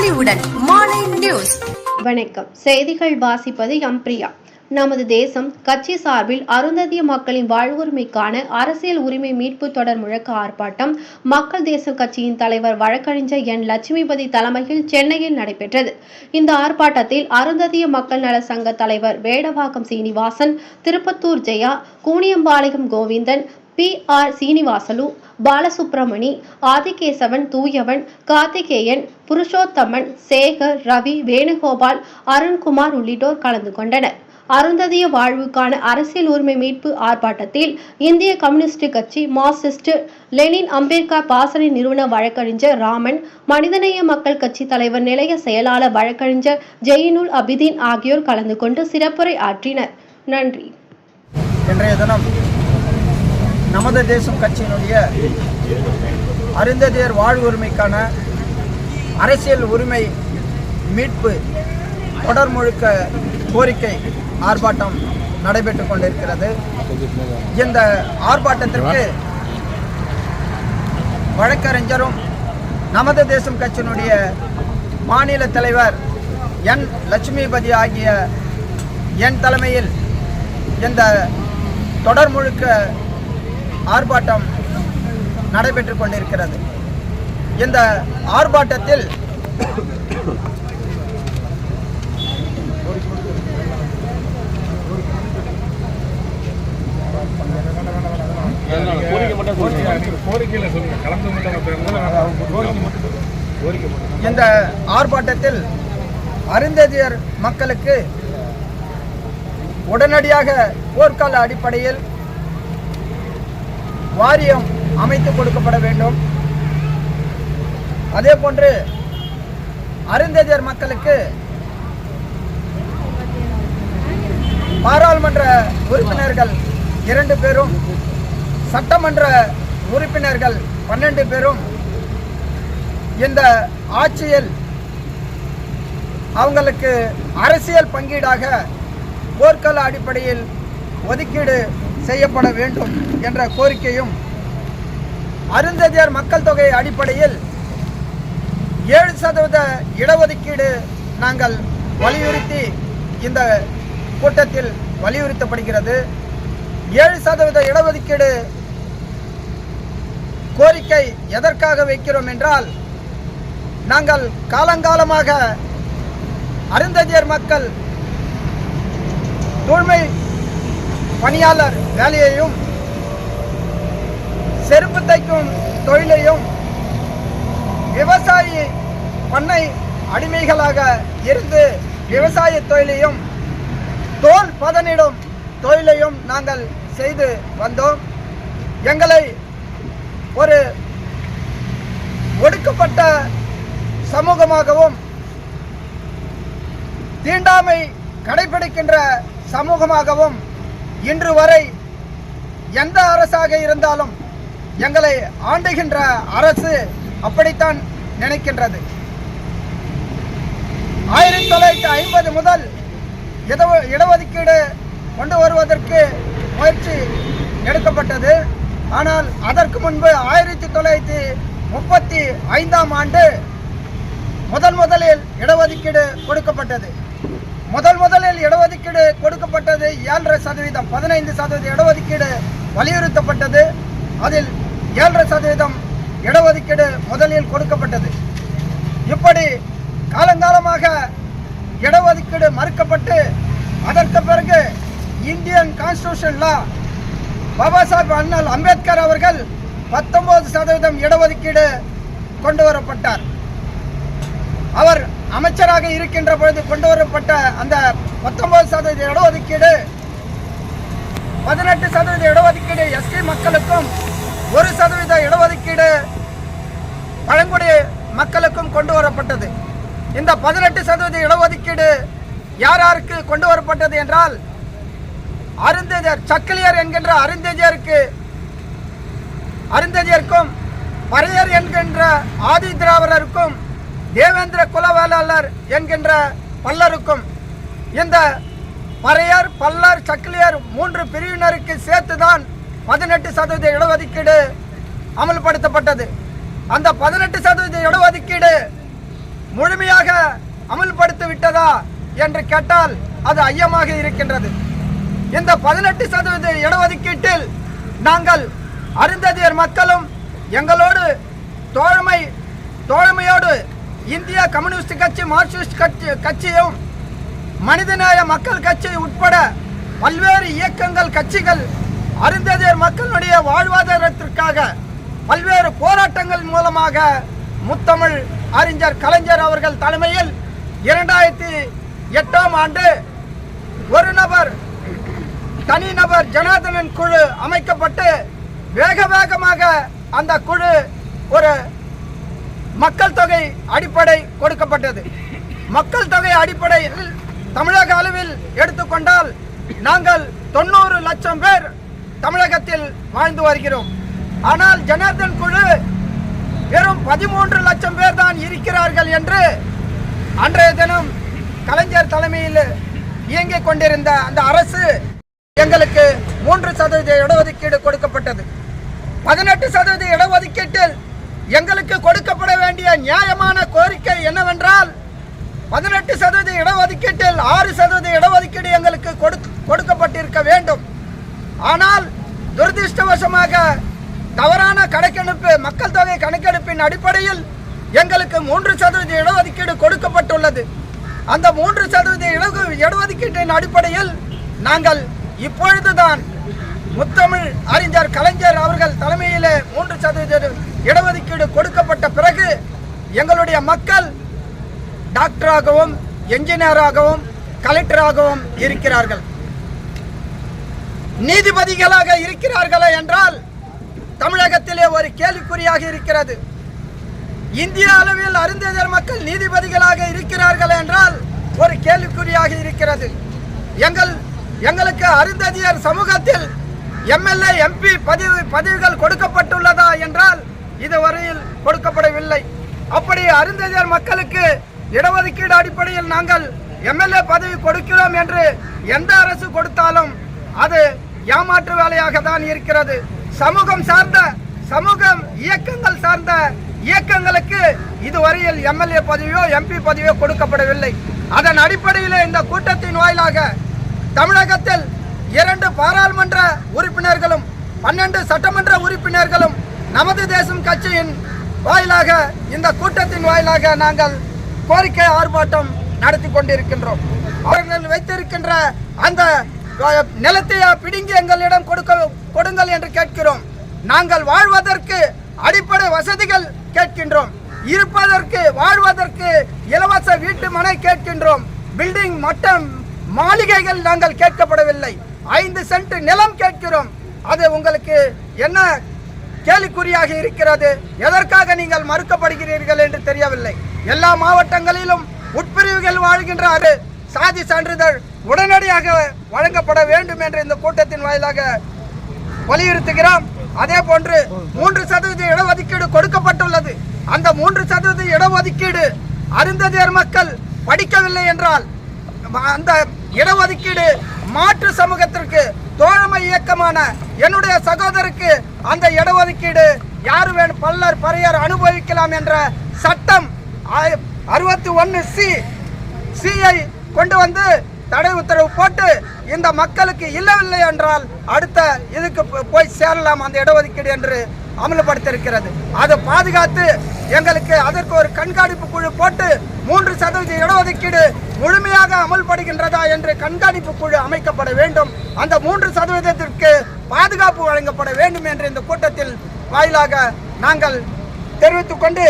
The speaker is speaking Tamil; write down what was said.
பொலிவுடன் மாலை நியூஸ். வணக்கம். செய்திகள் வாசிப்பது எம் பிரியா. நமது தேசம் கட்சி சார்பில் அருந்ததிய மக்களின் வாழ்வுரிமைக்கான அரசியல் உரிமை மீட்பு தொடர் முழக்க ஆர்ப்பாட்டம் மக்கள் தேசம் கட்சியின் தலைவர் வழக்கறிஞர் என். லட்சுமிபதி தலைமையில் சென்னையில் நடைபெற்றது. இந்த ஆர்ப்பாட்டத்தில் அருந்ததிய மக்கள் நல சங்க தலைவர் வேடவாக்கம் சீனிவாசன் திருப்பத்தூர் ஜெயா கூனியம்பாளையம் கோவிந்தன் பி ஆர் சீனிவாசலு பாலசுப்ரமணி ஆதிகேசவன் தூயவன் கார்த்திகேயன் புருஷோத்தமன் சேகர் ரவி வேணுகோபால் அருண்குமார் உள்ளிட்டோர் கலந்து கொண்டனர். அருந்ததிய வாழ்வுக்கான அரசியல் உரிமை மீட்பு ஆர்ப்பாட்டத்தில் இந்திய கம்யூனிஸ்ட் கட்சி மார்க்சிஸ்ட் லெனின் அம்பேத்கர் பாசறை நிறுவன வழக்கறிஞர் ராமன் மனிதநேய மக்கள் கட்சி தலைவர் நிலைய செயலாளர் வழக்கறிஞர் ஜெயினுல் அபிதீன் ஆகியோர் கலந்து கொண்டு சிறப்புரை ஆற்றினர். நன்றி. இன்றைய தினம் நமது தேசம் கட்சியினுடைய அருந்ததியர் வாழ்வு உரிமைக்கான அரசியல் உரிமை மீட்பு தொடர் முழுக்க கோரிக்கை ஆர்ப்பாட்டம் நடைபெற்று கொண்டிருக்கிறது. இந்த ஆர்ப்பாட்டத்திற்கு வழக்கறிஞரும் நமது தேசம் கட்சியினுடைய மாநில தலைவர் என் லட்சுமிபதி ஆகிய என் தலைமையில் இந்த தொடர் முழுக்க ஆர்ப்பாட்டம் நடைபெற்று கொண்டிருக்கிறது. இந்த ஆர்ப்பாட்டத்தில் இந்த ஆர்ப்பாட்டத்தில் அருந்ததியர் மக்களுக்கு உடனடியாக போர்க்கால அடிப்படையில் வாரியம் அமைத்து கொடுக்கப்பட வேண்டும். அதே போன்று அருந்ததியர் மக்களுக்கு பாராளுமன்ற உறுப்பினர்கள் இரண்டு பேரும் சட்டமன்ற உறுப்பினர்கள் பன்னெண்டு பேரும் இந்த ஆட்சியில் அவங்களுக்கு அரசியல் பங்கீடாக போர்க்கால அடிப்படையில் ஒதுக்கீடு செய்யப்பட வேண்டும் என்ற கோரிக்கையும் அருந்ததியர் மக்கள் தொகை அடிப்படையில் ஏழு சதவீத இடஒதுக்கீடு நாங்கள் வலியுறுத்தி இந்த கூட்டத்தில் வலியுறுத்தப்படுகிறது. ஏழு சதவீத இடஒதுக்கீடு கோரிக்கை எதற்காக வைக்கிறோம் என்றால் நாங்கள் காலங்காலமாக அருந்ததியர் மக்கள் தூய்மை பணியாளர் வேலையையும் செருப்பு தைக்கும் தொழிலையும் விவசாயி பண்ணை அடிமைகளாக இருந்து விவசாய தொழிலையும் தோல் பதனிடும் தொழிலையும் நாங்கள் செய்து வந்தோம். எங்களை ஒரு ஒடுக்கப்பட்ட சமூகமாகவும் தீண்டாமை கடைபிடிக்கின்ற சமூகமாகவும் இன்று வரை எந்த அரசாக இருந்தாலும் எங்களை ஆண்டுகின்ற அரசு அப்படித்தான் நினைக்கின்றது. ஆயிரத்தி தொள்ளாயிரத்தி ஐம்பது முதல் இட- இடஒதுக்கீடு கொண்டு வருவதற்கு முயற்சி எடுக்கப்பட்டது. ஆனால் அதற்கு முன்பு ஆயிரத்தி தொள்ளாயிரத்தி முப்பத்தி ஐந்தாம் ஆண்டு முதன் முதலில் இடஒதுக்கீடு கொடுக்கப்பட்டது. முதல் முதலில் இடஒதுக்கீடு கொடுக்கப்பட்டது ஏழரை சதவீதம் பதினைந்து சதவீத இடஒதுக்கீடு வலியுறுத்தப்பட்டது. அதில் ஏழரை சதவீதம் இடஒதுக்கீடு முதலில் கொடுக்கப்பட்டது. இப்படி காலங்காலமாக இடஒதுக்கீடு மறுக்கப்பட்டு அதற்கு பிறகு Indian constitution law Baba Sahib அண்ணல் அம்பேத்கர் அவர்கள் பத்தொன்பது சதவீதம் இடஒதுக்கீடு கொண்டு வரப்பட்டார். அவர் அமைச்சராக இருக்கின்ற பொழுது கொண்டு வரப்பட்ட அந்த பத்தொன்பது சதவீத இடஒதுக்கீடு பதினெட்டு சதவீத இடஒதுக்கீடு எஸ்டி மக்களுக்கும் ஒரு சதவீத இடஒதுக்கீடு பழங்குடி மக்களுக்கும் கொண்டு வரப்பட்டது. இந்த பதினெட்டு சதவீத இடஒதுக்கீடு யார் யாருக்கு கொண்டு வரப்பட்டது என்றால் அருந்ததியர் சக்கிலியர் என்கின்ற அருந்ததியருக்கு அருந்ததியருக்கும் பறையர் என்கின்ற ஆதி திராவிடருக்கும் தேவேந்திர குலவேளாளர் என்கின்ற பல்லருக்கும் இந்த பறையர் பல்லர் சக்கிலியர் மூன்று பிரிவினருக்கு சேர்த்துதான் பதினெட்டு சதவீத இடஒதுக்கீடு அமல்படுத்தப்பட்டது. அந்த பதினெட்டு சதவீத இடஒதுக்கீடு முழுமையாக அமல்படுத்தி விட்டதா என்று கேட்டால் அது ஐயமாக இருக்கின்றது. இந்த பதினெட்டு சதவீத இடஒதுக்கீட்டில் நாங்கள் அருந்ததியர் மக்களும் எங்களோடு தோழமை தோழமையோடு இந்திய கம்யூனிஸ்ட் கட்சி மார்க்சிஸ்ட் கட்சி கட்சியும் மனிதநேய மக்கள் கட்சி உட்பட பல்வேறு இயக்கங்கள் கட்சிகள் அருந்ததியர் மக்களுடைய வாழ்வாதாரத்திற்காக பல்வேறு போராட்டங்கள் மூலமாக முத்தமிழ் அறிஞர் கலைஞர் அவர்கள் தலைமையில் இரண்டாயிரத்தி எட்டாம் ஆண்டு ஒரு நபர் தனிநபர் ஜனார்தனன் குழு அமைக்கப்பட்டு வேக வேகமாக அந்த குழு ஒரு மக்கள் தொகை அடிப்படை கொடுக்கப்பட்டது. மக்கள் தொகை அடிப்படையில் தமிழக அளவில் எடுத்துக்கொண்டால் நாங்கள் தொண்ணூறு லட்சம் பேர் தமிழகத்தில் வாழ்ந்து வருகிறோம். ஆனால் ஜனார்தன் குழு வெறும் பதிமூன்று லட்சம் பேர் தான் இருக்கிறார்கள் என்று அன்றைய தினம் கலைஞர் தலைமையில் இயங்கிக் கொண்டிருந்த அந்த அரசு எங்களுக்கு மூன்று சதவீத இடஒதுக்கீடு கொடுக்கப்பட்டது. பதினெட்டு சதவீத இடஒதுக்கீட்டில் எங்களுக்கு கொடுக்கப்பட வேண்டிய நியாயமான கோரிக்கை என்னவென்றால் பதினெட்டு சதவீத இடஒதுக்கீட்டில் ஆறு சதவீத இடஒதுக்கீடு எங்களுக்கு கொடுக்கப்பட்டிருக்க வேண்டும். ஆனால் துரதிருஷ்டவசமாக தவறான கணக்கெடுப்பு மக்கள் தொகை கணக்கெடுப்பின் அடிப்படையில் எங்களுக்கு மூன்று சதவீத இடஒதுக்கீடு கொடுக்கப்பட்டுள்ளது. அந்த மூன்று சதவீத இட- இடஒதுக்கீட்டின் அடிப்படையில் நாங்கள் இப்பொழுதுதான் முத்தமிழ் அறிஞர் கலைஞர் அவர்கள் தலைமையில் மூன்று சதவீத இடஒதுக்கீடு கொடுக்கப்பட்ட பிறகு எங்களுடைய மக்கள் டாக்டராகவும் என்ஜினியராகவும் கலெக்டராகவும் இருக்கிறார்கள். நீதிபதிகளாக இருக்கிறார்களா என்றால் தமிழகத்திலே ஒரு கேள்விக்குறியாக இருக்கிறது. இந்திய அளவில் அருந்ததியர் மக்கள் நீதிபதிகளாக இருக்கிறார்கள் என்றால் ஒரு கேள்விக்குறியாக இருக்கிறது. எங்கள் எங்களுக்கு அருந்ததியர் சமூகத்தில் எம்எல்ஏ எம்பி பதிவு பதவிகள் கொடுக்கப்பட்டுள்ளதா என்றால் இதுவரையில் கொடுக்கப்படவில்லை. அப்படி அருந்ததியர் மக்களுக்கு இடஒதுக்கீடு அடிப்படையில் நாங்கள் எம்எல்ஏ பதவி கொடுக்கிறோம் என்று எந்த அரசு கொடுத்தாலும் அது ஏமாற்று வேலையாக தான் இருக்கிறது. சமூகம் சார்ந்த சமூகம் இயக்கங்கள் சார்ந்த இயக்கங்களுக்கு இதுவரையில் எம்எல்ஏ பதவியோ எம்பி பதவியோ கொடுக்கப்படவில்லை. அதன் அடிப்படையில் இந்த கூட்டத்தின் வாயிலாக தமிழகத்தில் இரண்டு பாராளுமன்ற உறுப்பினர்களும் பன்னெண்டு சட்டமன்ற உறுப்பினர்களும் நமது தேசம் கட்சியின் வாயிலாக இந்த கூட்டத்தின் வாயிலாக நாங்கள் கோரிக்கை ஆர்ப்பாட்டம் நடத்தி கொண்டிருக்கின்றோம். அவர்கள் வைத்திருக்கின்ற அந்த நிலத்தை பிடுங்கி எங்களிடம் கொடுக்க கொடுங்கள் என்று கேட்கிறோம். நாங்கள் வாழ்வதற்கு அடிப்படை வசதிகள் கேட்கின்றோம். இருப்பதற்கு வாழ்வதற்கு இலவச வீட்டு மனை கேட்கின்றோம். பில்டிங் மட்டம் மாளிகைகள் நாங்கள் கேட்கப்படவில்லை. ஐந்து சென்ட் நிலம் கேட்கிறோம். அது உங்களுக்கு என்ன கேலிக்குறியாக இருக்கிறது? எதற்காக நீங்கள் மறுக்கப்படுகிறீர்கள் என்று தெரியவில்லை. எல்லா மாவட்டங்களிலும் உட்பிரிவுகள் வாழ்கின்ற அது சாதி சான்றிதழ் உடனடியாக வழங்கப்பட வேண்டும் என்று இந்த கூட்டத்தின் வாயிலாக வலியுறுத்துகிறோம். அதே போன்று மூன்று சதவீத இடஒதுக்கீடு கொடுக்கப்பட்டுள்ளது. அந்த மூன்று சதவீத இடஒதுக்கீடு அருந்ததியர் மக்கள் படிக்கவில்லை என்றால் அந்த இடஒதுக்கீடு மாற்று சமூகத்திற்கு தோழமை இயக்கமான என்னுடைய சகோதரருக்கு அந்த இடஒதுக்கீடு யார் வேணும் பல்லர் பறையர் அனுபவிக்கலாம் என்ற சட்டம் அறுபத்தி ஒன்று சி சிஐ கொண்டு வந்து தடை உத்தரவு போட்டு இந்த மக்களுக்கு இல்லவில்லை என்றால் அடுத்த இதுக்கு போய் சேரலாம் அந்த இடஒதுக்கீடு என்று அமல்படுத்தியிருக்கிறது. அதை பாதுகாத்து எங்களுக்கு அதற்கு ஒரு கண்காணிப்பு குழு போட்டு மூன்று சதவீத இடஒதுக்கீடு முழுமையாக அமல்படுகின்றதா என்று கண்காணிப்பு குழு அமைக்கப்பட வேண்டும். அந்த மூன்று சதவீதத்திற்கு பாதுகாப்பு வழங்கப்பட வேண்டும் என்று இந்த கூட்டத்தில் வாயிலாக நாங்கள் தெரிவித்துக் கொண்டு